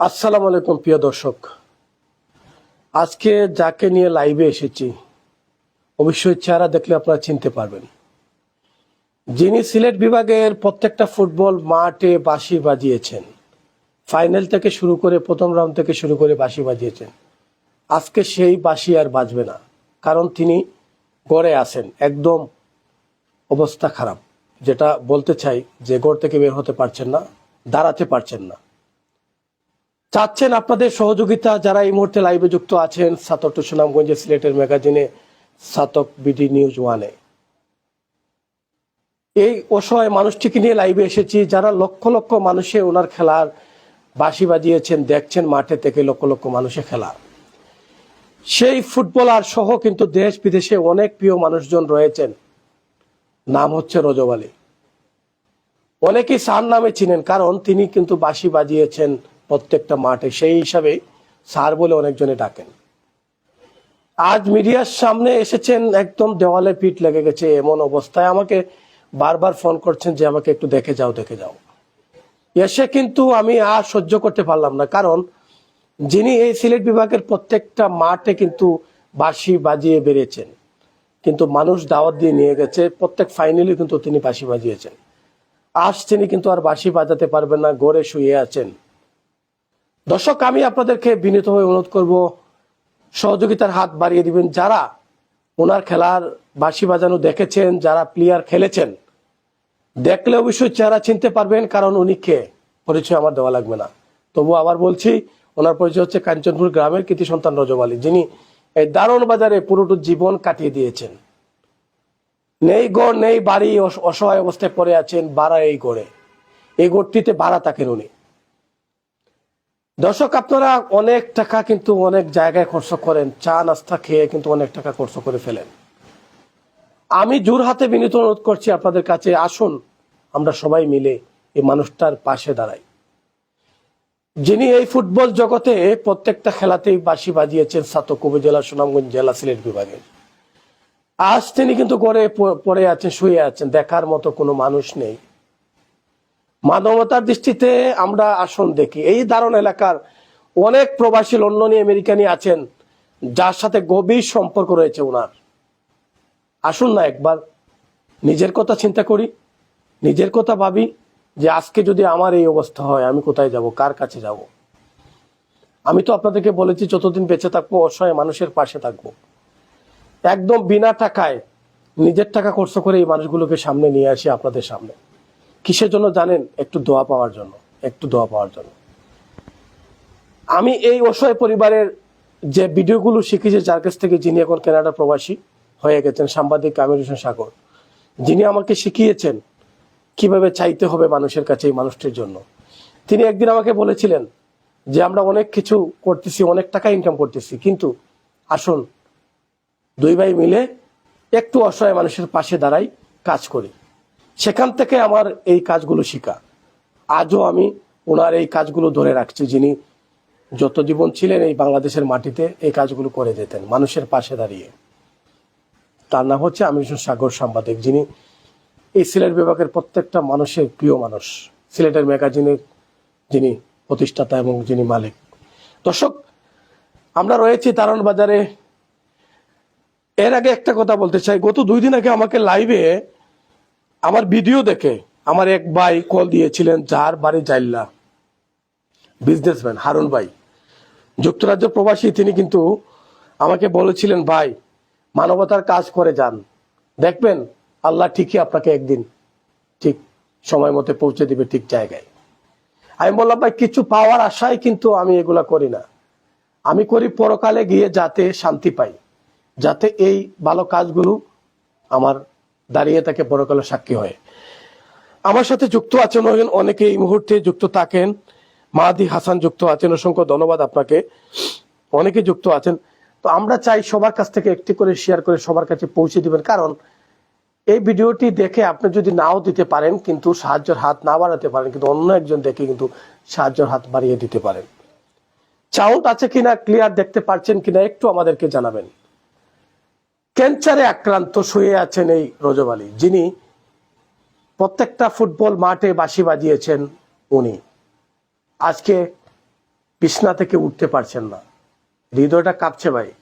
আসসালামু আলাইকুম, প্রিয় দর্শক। আজকে যাকে নিয়ে লাইভে এসেছি, অবশ্যই চেহারা দেখলে আপনারা চিনতে পারবেন। যিনি সিলেট বিভাগের প্রত্যেকটা ফুটবল মাঠে বাঁশি বাজিয়েছেন। ফাইনাল থেকে শুরু করে প্রথম রাউন্ড থেকে শুরু করে বাঁশি বাজিয়েছেন। আজকে সেই বাঁশি আর বাজবে না, কারণ তিনি গড়ে আসেন একদম অবস্থা খারাপ, যেটা বলতে চাই যে গড় থেকে বের হতে পারছেন না, দাঁড়াতে পারছেন না। চাচ্ছেন আপনাদের সহযোগিতা যারা এই মুহূর্তে লাইভে যুক্ত আছেন, সাতক টু সুনামগঞ্জে সিলেটের ম্যাগাজিনে, সাতক বিডি নিউজ ওয়ানে। এই অসহায় মানুষটিকে নিয়ে লাইভে এসেছি, যারা লক্ষ লক্ষ মানুষে ওনার খেলার বাঁশি বাজিয়েছেন, দেখছেন মাঠে থেকে লক্ষ লক্ষ মানুষে খেলা। সেই ফুটবলার সহ কিন্তু দেশ বিদেশে অনেক প্রিয় মানুষজন রয়েছেন। নাম হচ্ছে রজব আলী। অনেকেই সার নামে চিনেন, কারণ তিনি কিন্তু বাঁশি বাজিয়েছেন প্রত্যেকটা মাঠে। সেই হিসাবে স্যার বলে অনেকজনে ডাকেন। আজ মিডিয়ার সামনে এসেছেন একদম দেওয়ালে পিঠ লেগে গেছে এমন অবস্থায়। আমাকে বারবার ফোন করছেন যে আমাকে একটু দেখে যাও দেখে যাও। এসে কিন্তু আমি আর সহ্য করতে পারলাম না, কারণ যিনি এই সিলেট বিভাগের প্রত্যেকটা মাঠে কিন্তু বাঁশি বাজিয়ে বেরিয়েছেন কিন্তু মানুষ দাওয়াত দিয়ে নিয়ে গেছে, প্রত্যেক ফাইনালি কিন্তু তিনি বাঁশি বাজিয়েছেন। আজ তিনি কিন্তু আর বাঁশি বাজাতে পারবেন না, গড়ে শুয়ে আছেন। দর্শক, আমি আপনাদেরকে বিনীতভাবে অনুরোধ করব, সহযোগিতার হাত বাড়িয়ে দিবেন যারা ওনার খেলার বাঁশি বাজানো দেখেছেন, যারা প্লেয়ার খেলেছেন। দেখলে অবশ্যই চেহারা চিনতে পারবেন, কারণ উনি কে? পরিচয় আমার দেওয়া লাগবে না। তবু আবার বলছি, ওনার পরিচয় হচ্ছে কাঞ্চনপুর গ্রামের কৃতি সন্তান রজব আলী, যিনি এই দারুণ বাজারে পুরোটো জীবন কাটিয়ে দিয়েছেন। নেই গড়, নেই বাড়ি অসহায় অবস্থায় পড়ে আছেন, বাড়া এই গড়ে। এই গড়টিতে ভাড়া থাকেন উনি। দর্শক, আপনারা অনেক টাকা কিন্তু অনেক জায়গায় খরচ করেন। চা, নাস্তা খেয়ে কিন্তু অনেক টাকা খরচ করে ফেলেন। আমি জোর হাতে বিনীত অনুরোধ করছি, আপনাদের কাছে আসুন, আমরা সবাই মিলে এই মানুষটার পাশে দাঁড়াই। যিনি এই ফুটবল জগতে প্রত্যেকটা খেলাতেই বাঁশি বাজিয়েছেন সাতক উপজেলা সুনামগঞ্জ জেলা সিলেট বিভাগের আজ তিনি কিন্তু গড়ে পড়ে আছেন, শুয়ে আছেন, দেখার মতো কোনো মানুষ নেই। মানবতার দৃষ্টিতে আমরা আসন দেখি। এই দারুণ এলাকার অনেক প্রবাসী লন্ডনী আমেরিকানি আছেন, যার সাথে গভীর সম্পর্ক রয়েছে ওনার আসুন না একবার নিজের কথা চিন্তা করি, নিজের কথা ভাবি যে আজকে যদি আমার এই অবস্থা হয়, আমি কোথায় যাব, কার কাছে যাব? আমি তো আপনাদেরকে বলেছি, যতদিন বেঁচে থাকব, অসহায় মানুষের পাশে থাকব। একদম বিনা টাকায় নিজের টাকা খরচ করে এই মানুষগুলোকে সামনে নিয়ে আসি আপনাদের সামনে। কিসের জন্য জানেন? একটু দোয়া পাওয়ার জন্য, একটু দোয়া পাওয়ার জন্য। আমি এই অসহায় পরিবারের যে ভিডিওগুলো শিখেছি, যার কাছ থেকে যিনি এখন কেনাডা প্রবাসী হয়ে গেছেন, সাংবাদিক কামির হোসেন সাগর, যিনি আমাকে শিখিয়েছেন কীভাবে চাইতে হবে মানুষের কাছে এই মানুষটির জন্য। তিনি একদিন আমাকে বলেছিলেন যে, আমরা অনেক কিছু করতেছি, অনেক টাকা ইনকাম করতেছি, কিন্তু আসুন দুই ভাই মিলে একটু অসহায় মানুষের পাশে দাঁড়াই, কাজ করি। সেখান থেকে আমার এই কাজগুলো শিখা। আজও আমি ওনার এই কাজগুলো ধরে রাখছি, যিনি যত জীবন ছিলেন এই বাংলাদেশের মাটিতে এই কাজগুলো করে যেতেন, মানুষের পাশে দাঁড়িয়ে। তার নাম হচ্ছে হোসেন সাগর সাংবাদিক, যিনি এই সিলেট বিভাগের প্রত্যেকটা মানুষের প্রিয় মানুষ। সিলেটের ম্যাগাজিনের যিনি প্রতিষ্ঠাতা এবং যিনি মালিক। দর্শক, আমরা রয়েছি তারণ বাজারে এর আগে একটা কথা বলতে চাই, গত দুই দিন আগে আমাকে লাইভে আমার ভিডিও দেখে আমার এক ভাই কল দিয়েছিলেন, যার বাড়ি জাইল্লা। বিজনেসম্যান হারুন ভাই। যুক্তরাজ্য প্রবাসী, তিনি কিন্তু আমাকে বলেছিলেন, ভাই, মানবতার কাজ করে যান। দেখবেন, আল্লাহ ঠিকই আপনাকে একদিন ঠিক সময় মতো পৌঁছে দিবে ঠিক জায়গায়। আমি বললাম, ভাই, কিছু পাওয়ার আশায় কিন্তু আমি এগুলা করি না। আমি করি পরকালে গিয়ে যাতে শান্তি পাই, যাতে এই ভালো কাজগুলো আমার দাঁড়িয়ে থাকে পরকালে সাক্ষী হয়। আমার সাথে যুক্ত আছেন অনেকে এই মুহূর্তে যুক্ত থাকেন। মাহাদি হাসান যুক্ত আছেন, অসংখ্য ধন্যবাদ আপনাকে। অনেকে যুক্ত আছেন। তো আমরা চাই সবার কাছ থেকে একটি করে শেয়ার করে সবার কাছে পৌঁছে দিবেন। কারণ এই ভিডিওটি দেখে আপনি যদি নাও দিতে পারেন, কিন্তু সাহায্যের হাত না বাড়াতে পারেন, কিন্তু অন্য একজন দেখে কিন্তু সাহায্যের হাত বাড়িয়ে দিতে পারেন। সাউন্ড আছে কিনা ক্লিয়ার দেখতে পারছেন কিনা, একটু আমাদেরকে জানাবেন। ক্যান্সারে আক্রান্ত শুয়ে আছেন এই রজব আলী। যিনি প্রত্যেকটা ফুটবল মাঠে বাঁশি বাজিয়েছেন উনি। আজকে বিছনা থেকে উঠতে পারছেন না। হৃদয়টা কাঁপছে ভাই।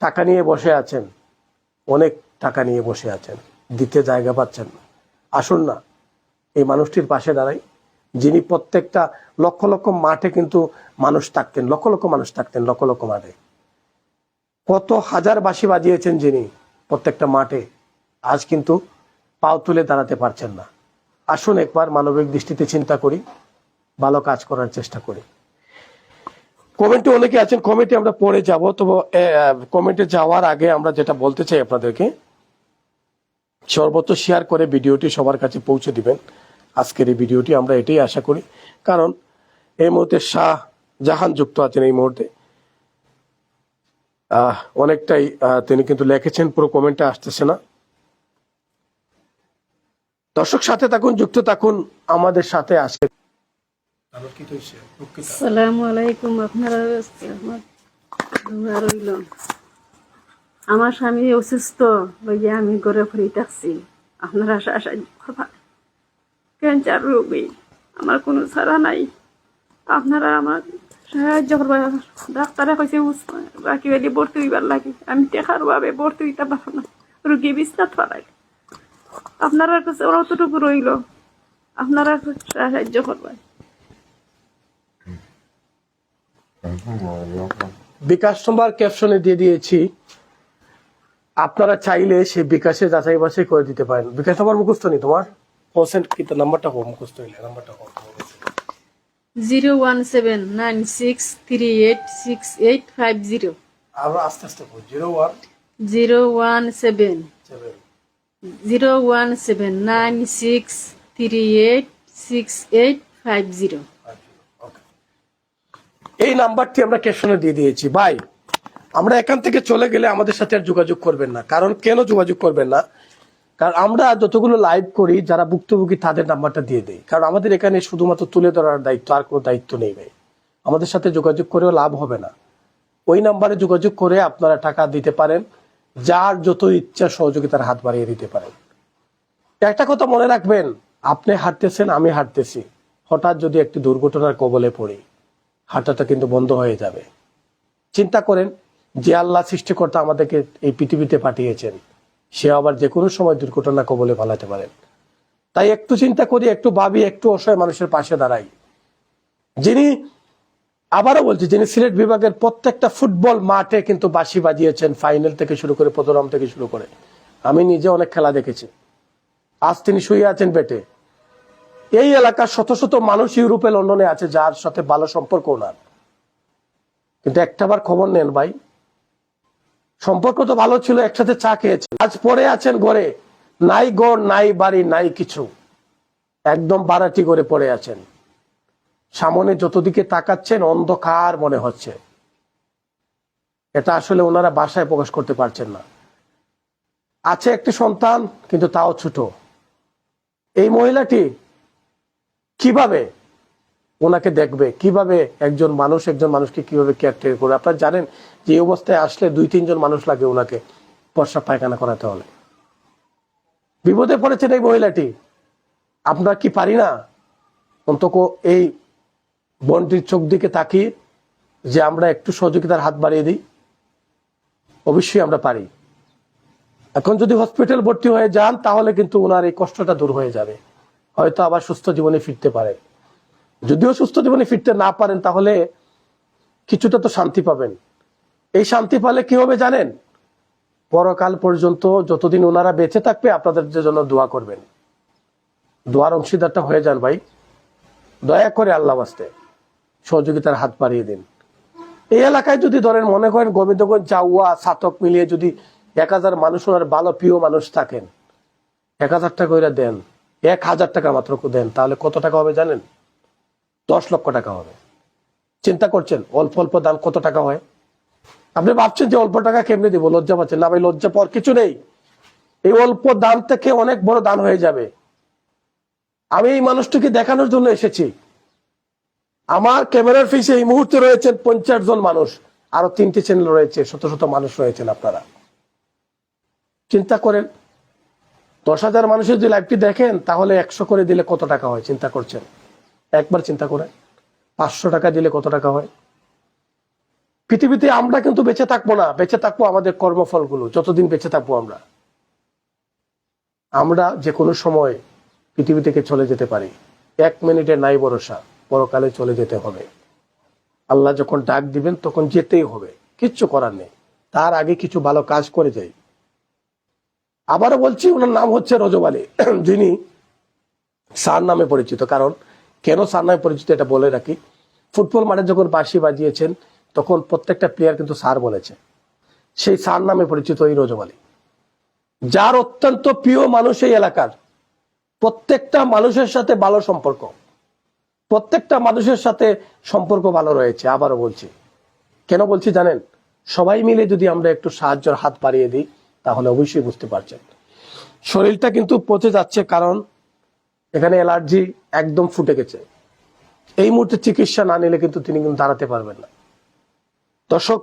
টাকা নিয়ে বসে আছেন। অনেক টাকা নিয়ে বসে আছেন। দিতে জায়গা পাচ্ছেন না। আসুন না, এই মানুষটির পাশে দাঁড়াই। যিনি প্রত্যেকটা লক্ষ লক্ষ মাঠে কিন্তু মানুষ থাকতেন, লক্ষ লক্ষ মানুষ থাকতেন, লক্ষ লক্ষ মাঠে। কত হাজার বাসি বাজিয়েছেন যিনি প্রত্যেকটা মাঠে, আজ কিন্তু পাও তুলে দাঁড়াতে পারছেন না। আসুন একবার মানবিক দৃষ্টিতে চিন্তা করি, ভালো কাজ করার চেষ্টা করি। কমেন্টে অনেকে আছেন, কমেন্টে আমরা পরে যাব, তবে কমেন্টে যাওয়ার আগে আমরা যেটা বলতে চাই আপনাদেরকে, সর্বত্র শেয়ার করে ভিডিওটি সবার কাছে পৌঁছে দিবেন। আজকের এই ভিডিওটি আমরা এটাই আশা করি, কারণ এই মুহূর্তে শাহ জাহান যুক্ত আছেন এই মুহূর্তে। অনেকটাই তিনি কিন্তু লিখেছেন, পুরো কমেন্টে আসতেছে না। দর্শক সাথে থাকুন, যুক্ত থাকুন, আমাদের সাথে আপনারা আমার স্বামী অসুস্থ লইয়া আমি ঘরে ফিরে থাকছি আপনারা ক্যান্সার রোগী, আমার কোনো ছাড়া নাই। আপনারা আমার করবা ডাক্তারে কইছে বাকি বেলি ভর্তি হইবার লাগে। আমি ভাবে ভর্তি হইতে পারব না। রুগী আপনারা কাছে অতটুকু রইল। আপনারা সাহায্য করবা বিকাশ নম্বর ক্যাপশনে দিয়ে দিয়েছি। আপনারা চাইলে সে বিকাশে যাচাই বাছাই করে দিতে পারেন। বিকাশ নম্বর মুখস্থ নেই তোমার? পার্সেন্ট কিন্তু নাম্বারটা হোক, মুখস্থ হইলে নাম্বারটা হোক। Zero one seven nine six three eight six eight five zero. আমরা আস্তে আস্তে বল zero one. Zero one seven. Seven zero one seven nine six three eight six eight five zero. এই নাম্বারটি আমরা ক্যাপশনে দিয়ে দিয়েছি। ভাই আমরা এখান থেকে চলে গেলে আমাদের সাথে আর যোগাযোগ করবেন না। কারণ কেন যোগাযোগ করবেন না? কারণ আমরা যতগুলো লাইভ করি, যারা ভুক্তভোগী তাদের নাম্বারটা দিয়ে দেয় কারণ আমাদের এখানে শুধুমাত্র তুলে ধরার দায়িত্ব আর কোনো দায়িত্ব নেই ভাই। আমাদের সাথে যোগাযোগ করেও লাভ হবে না। ওই নাম্বারে যোগাযোগ করে আপনারা টাকা দিতে পারেন, যার যত ইচ্ছা সহযোগিতার হাত বাড়িয়ে দিতে পারেন। একটা কথা মনে রাখবেন, আপনি হাঁটতেছেন, আমি হাঁটতেছি। হঠাৎ যদি একটি দুর্ঘটনার কবলে পড়ি, হাঁটাটা কিন্তু বন্ধ হয়ে যাবে। চিন্তা করেন, যে আল্লাহ সৃষ্টিকর্তা আমাদেরকে এই পৃথিবীতে পাঠিয়েছেন সে আবার যে কোনো সময় দুর্ঘটনা কবলে পালাতে পারেন তাই একটু চিন্তা করি, একটু ভাবি, একটু অসহায় মানুষের পাশে দাঁড়াই। যিনি, আবারও বলছি, যিনি সিলেট বিভাগের প্রত্যেকটা ফুটবল মাঠে কিন্তু বাঁশি বাজিয়েছেন ফাইনাল থেকে শুরু করে প্রথম থেকে শুরু করে। আমি নিজে অনেক খেলা দেখেছি। আজ তিনি শুয়ে আছেন বেটে। এই এলাকার শত শত মানুষ ইউরোপে, লন্ডনে আছে, যার সাথে ভালো সম্পর্ক ওনার। কিন্তু একটাবার খবর নেন ভাই সম্পর্ক তো ভালো ছিল, একসাথে চা খেয়েছে। আজ পরে আছেন ঘরে। নাই গড়, নাই বাড়ি, নাই কিছু। একদম বাড়াটি করে পড়ে আছেন। সামনে যতদিকে তাকাচ্ছেন, অন্ধকার মনে হচ্ছে। এটা আসলে ওনারা বাসায় প্রকাশ করতে পারছেন না। আছে একটি সন্তান, কিন্তু তাও ছোট। এই মহিলাটি কীভাবে ওনাকে দেখবে কীভাবে একজন মানুষ একজন মানুষকে কীভাবে কেয়ারটেকার করবে। আপনারা জানেন যে এই অবস্থায় আসলে দুই, তিনজন মানুষ লাগে ওনাকে পর্ষা পায়খানা করাতে হলে। বিপদে পড়েছেন এই মহিলাটি। আমরা কি পারি না? অন্তত এই বনটির চোখ দিকে তাকিয়ে যে আমরা একটু সহযোগিতার হাত বাড়িয়ে দিই। অবশ্যই আমরা পারি। এখন যদি হসপিটাল ভর্তি হয়ে যান তাহলে কিন্তু ওনার এই কষ্টটা দূর হয়ে যাবে। হয়তো আবার সুস্থ জীবনে ফিরতে পারেন যদিও সুস্থ জীবনে ফিরতে না পারেন, তাহলে কিছুটা তো শান্তি পাবেন। এই শান্তি পালে কি হবে জানেন? পরকাল পর্যন্ত যতদিন ওনারা বেঁচে থাকবে, আপনাদের জন্য দোয়া করবেন। দোয়ার অংশীদারটা হয়ে যান ভাই। দয়া করে আল্লাহ বাস্তে, সহযোগিতার হাত বাড়িয়ে দিন। এই এলাকায় যদি ধরেন মনে করেন গোবিন্দগঞ্জ জাউয়া সাতক মিলিয়ে যদি এক হাজার মানুষ ওনার ভালো প্রিয় মানুষ থাকেন, এক হাজার টাকা করে দেন, এক হাজার টাকা মাত্র দেন, তাহলে কত টাকা হবে জানেন? দশ লক্ষ টাকা হবে। চিন্তা করছেন, অল্প অল্প দাম কত টাকা হয়? আপনি ভাবছেন যে অল্প টাকা কেমনে দিব? লজ্জা পাচ্ছেন না। ভাই, লজ্জা পর কিছু নেই। এই অল্প দাম থেকে অনেক বড় দান হয়ে যাবে। আমি এই মানুষটিকে দেখানোর জন্য এসেছি। আমার ক্যামেরার ফিসে এই মুহূর্তে রয়েছেন পঞ্চাশ জন মানুষ। আরও তিনটি চ্যানেল রয়েছে, শত শত মানুষ রয়েছেন আপনারা। চিন্তা করেন, দশ হাজার মানুষের যদি লাইভটি দেখেন, তাহলে একশো করে দিলে কত টাকা হয়? চিন্তা করছেন। একবার চিন্তা করেন, পাঁচশো টাকা দিলে কত টাকা হয়? পৃথিবীতে আমরা কিন্তু বেঁচে থাকব না, বেঁচে থাকব আমাদের কর্মফলগুলো, যতদিন বেঁচে থাকব আমরা। আমরা যে কোনো সময় পৃথিবী থেকে চলে যেতে পারি। এক মিনিটে নাই ভরসা, পরকালে চলে যেতে হবে। আল্লাহ যখন ডাক দিবেন, তখন যেতেই হবে, কিচ্ছু করার নেই। তার আগে কিছু ভালো কাজ করে যাই। আবারও বলছি, ওনার নাম হচ্ছে রজব আলী, যিনি সার নামে পরিচিত। কারণ কেন সার নামে পরিচিত এটা বলে রাখি? ফুটবল মাঠে যখন বাঁশি বাজিয়েছেন, তখন প্রত্যেকটা প্লেয়ার কিন্তু স্যার বলেছে। সেই স্যার নামে পরিচিত এই রজব যার অত্যন্ত প্রিয় মানুষ এই এলাকার। প্রত্যেকটা মানুষের সাথে ভালো সম্পর্ক। প্রত্যেকটা মানুষের সাথে সম্পর্ক ভালো রয়েছে, আবারও বলছি। কেন বলছি জানেন? সবাই মিলে যদি আমরা একটু সাহায্যের হাত বাড়িয়ে দিই, তাহলে অবশ্যই বুঝতে পারছেন। শরীরটা কিন্তু পচে যাচ্ছে কারণ এখানে অ্যালার্জি একদম ফুটে গেছে। এই মুহূর্তে চিকিৎসা না নিলে কিন্তু তিনি কিন্তু দাঁড়াতে পারবেন না। দর্শক,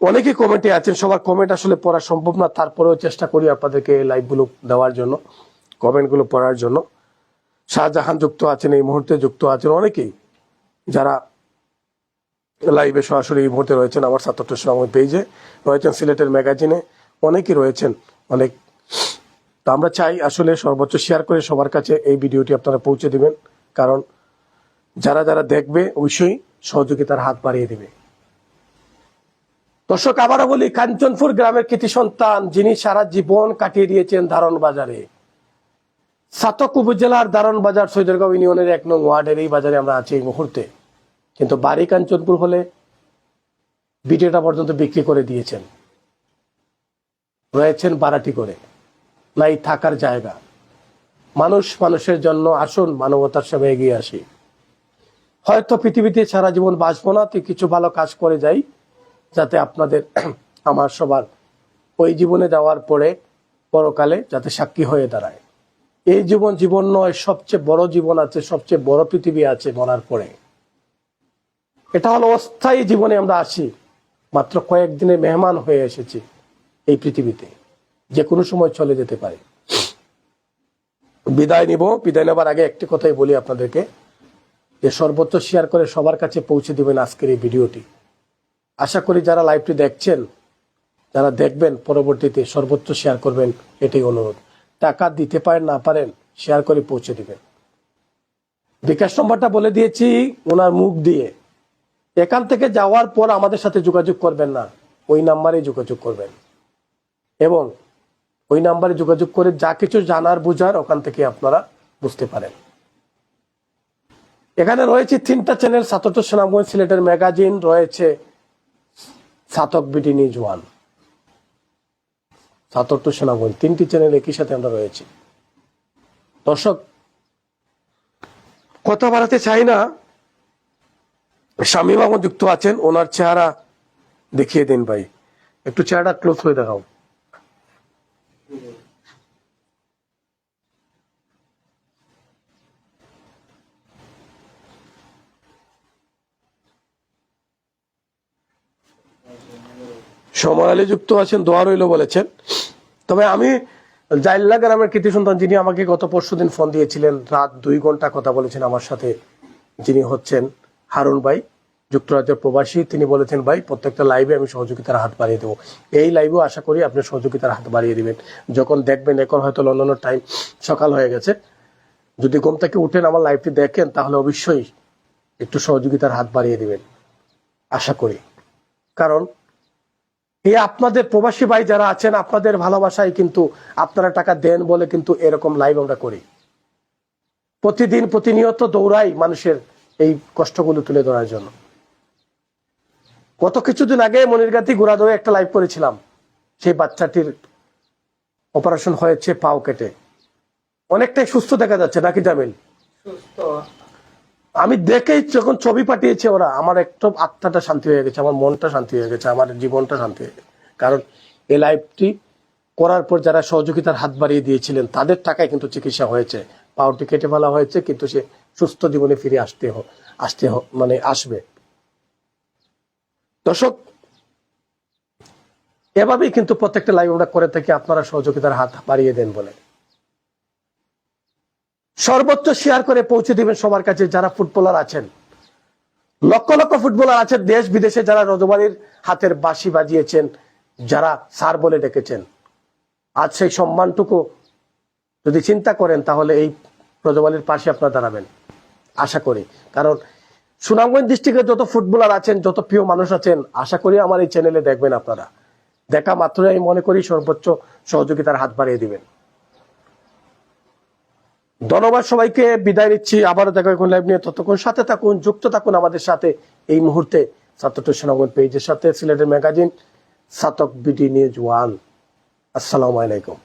অনেকে কমেন্টে আছেন, সবার কমেন্ট আসলে পড়া সম্ভব না, তারপরেও চেষ্টা করি আপনাদেরকে লাইভগুলো দেওয়ার জন্য কমেন্টগুলো পড়ার জন্য। শাহজাহান যুক্ত আছেন, এই মুহূর্তে যুক্ত আছেন অনেকেই। যারা লাইভে সরাসরি এই মুহূর্তে রয়েছেন, আমার সাতাত্তর সময় পেজে রয়েছেন, সিলেটের ম্যাগাজিনে অনেকেই রয়েছেন, অনেক তো আমরা চাই আসলে সর্বোচ্চ শেয়ার করে সবার কাছে এই ভিডিওটি আপনারা পৌঁছে দিবেন। কারণ যারা যারা দেখবে, অবশ্যই সহযোগিতার হাত বাড়িয়ে দিবে। দর্শক, আবারও বলি, কাঞ্চনপুর গ্রামের কৃতি সন্তান, যিনি সারা জীবন কাটিয়ে দিয়েছেন ধারণ বাজারে। সাতক উপজেলার দারণ বাজার সৈদরগাঁও ইউনিয়নের এক নং ওয়ার্ডের এই বাজারে আমরা আছি এই মুহূর্তে। কিন্তু বাড়ি কাঞ্চনপুর হলে বিটেটা পর্যন্ত বিক্রি করে দিয়েছেন। রয়েছেন বারাটি করে। নাই থাকার জায়গা। মানুষ মানুষের জন্য আসুন মানবতার সেবা এগিয়ে আসি। হয়তো পৃথিবীতে সারা জীবন বাঁচবো না তুই কিছু ভালো কাজ করে যাই, যাতে আপনাদের আমার সবার ওই জীবনে যাওয়ার পরে, পরকালে যাতে সাক্ষী হয়ে দাঁড়ায়। এই জীবন জীবন নয়, সবচেয়ে বড় জীবন আছে, সবচেয়ে বড় পৃথিবী আছে মরার পরে। এটা হলো অস্থায়ী জীবনে আমরা আসি। মাত্র কয়েকদিনে মেহমান হয়ে এসেছি এই পৃথিবীতে। যে কোনো সময় চলে যেতে পারে। বিদায় নিব। বিদায় নেবার আগে একটি কথাই বলি আপনাদেরকে যে সর্বোচ্চ শেয়ার করে সবার কাছে পৌঁছে দিবেন আজকের এই ভিডিওটি। আশা করি যারা লাইভটি দেখছেন, যারা দেখবেন পরবর্তীতে সর্বোচ্চ শেয়ার করবেন, এটাই অনুরোধ। টাকা দিতে পারেন, না পারেন, শেয়ার করে পৌঁছে দিবেন। বিকাশ নম্বরটা বলে দিয়েছি ওনার মুখ দিয়ে। এখান থেকে যাওয়ার পর আমাদের সাথে যোগাযোগ করবেন না। ওই নাম্বারে যোগাযোগ করবেন। এবং ওই নাম্বারে যোগাযোগ করে যা কিছু জানার, বুঝার ওখান থেকে আপনারা বুঝতে পারেন। এখানে রয়েছে তিনটা চ্যানেল সাতটা সুনামগঞ্জ সিলেটের ম্যাগাজিন, রয়েছে সাতক বিটি নিউজ ওয়ান। সাতটা সুনামগঞ্জ, তিনটি চ্যানেল একই সাথে আমরা রয়েছি। দর্শক, কথা বাড়াতে চাই না। স্বামী বাবু যুক্ত আছেন, ওনার চেহারা দেখিয়ে দিন ভাই। একটু চেহারা ক্লোজ হয়ে দেখাও। সমর আলী যুক্ত আছেন, দোয়া রইল বলেছেন। তবে আমি জাইল্লা গ্রামের কৃতি সন্তান যিনি আমাকে গত পরশু দিন ফোন দিয়েছিলেন, রাত দুই ঘণ্টা কথা বলেছেন আমার সাথে, যিনি হচ্ছেন হারুন ভাই, যুক্তরাজ্যের প্রবাসী। তিনি বলেছেন, ভাই, প্রত্যেকটা লাইভে আমি সহযোগিতার হাত বাড়িয়ে দেবো। এই লাইভেও আশা করি আপনি সহযোগিতার হাত বাড়িয়ে দিবেন। যখন দেখবেন, এখন হয়তো লন্ডনের টাইম সকাল হয়ে গেছে। যদি ঘুম থেকে উঠেন, আমার লাইভটি দেখেন, তাহলে অবশ্যই একটু সহযোগিতার হাত বাড়িয়ে দেবেন। আশা করি। কারণ এই আপনাদের প্রবাসী ভাই যারা আছেন, আপনাদের ভালোবাসায় কিন্তু আপনারা টাকা দেন বলে কিন্তু এরকম লাইভ আমরা করি। প্রতিদিন প্রতিনিয়ত দৌড়াই মানুষের এই কষ্টগুলো তুলে ধরার জন্য। গত কিছুদিন আগে মনিরগাতি ঘোড়াদৌড়ে একটা লাইভ করেছিলাম। সেই বাচ্চাটির অপারেশন হয়েছে পাও কেটে। অনেকটাই সুস্থ দেখা যাচ্ছে, নাকি জামিল? আমি দেখেই যখন ছবি পাঠিয়েছে ওরা, আমার একটু আত্মাটা শান্তি হয়ে গেছে, আমার মনটা শান্তি হয়ে গেছে, আমার জীবনটা শান্তি হয়ে গেছে। কারণ এই লাইফটি করার পর যারা সহযোগিতার হাত বাড়িয়ে দিয়েছিলেন, তাদের টাকায় কিন্তু চিকিৎসা হয়েছে। পাওয়ারটি কেটে ফেলা হয়েছে, কিন্তু সে সুস্থ জীবনে ফিরে আসতে আসতে মানে আসবে। দর্শক, এভাবেই কিন্তু প্রত্যেকটা লাইভ আমরা করে থাকি, আপনারা সহযোগিতার হাত বাড়িয়ে দেন বলে। সর্বোচ্চ শেয়ার করে পৌঁছে দিবেন সবার কাছে যারা ফুটবলার আছেন। লক্ষ লক্ষ ফুটবলার আছে দেশ বিদেশে যারা রজবাড়ির হাতের বাঁশি বাজিয়েছেন, যারা স্যার বলে ডেকেছেন। আজ সেই সম্মানটুকু যদি চিন্তা করেন, তাহলে এই রজবালির পাশে আপনারা দাঁড়াবেন। আশা করি। কারণ সুনামগঞ্জ ডিস্ট্রিক্টের যত ফুটবলার আছেন, যত প্রিয় মানুষ আছেন, আশা করি আমার এই চ্যানেলে দেখবেন আপনারা। দেখা মাত্রই আমি মনে করি সর্বোচ্চ সহযোগিতার হাত বাড়িয়ে দিবেন। ধন্যবাদ সবাইকে, বিদায় নিচ্ছি, আবারও দেখা এখন লাইভ নিয়ে। ততক্ষণ সাথে থাকুন, যুক্ত থাকুন আমাদের সাথে। এই মুহূর্তে ছাত্র সুনামগঞ্জ পেজের সাথে সিলেটের ম্যাগাজিন সাতক বিডি নিউজ ওয়ান আসসালামু আলাইকুম।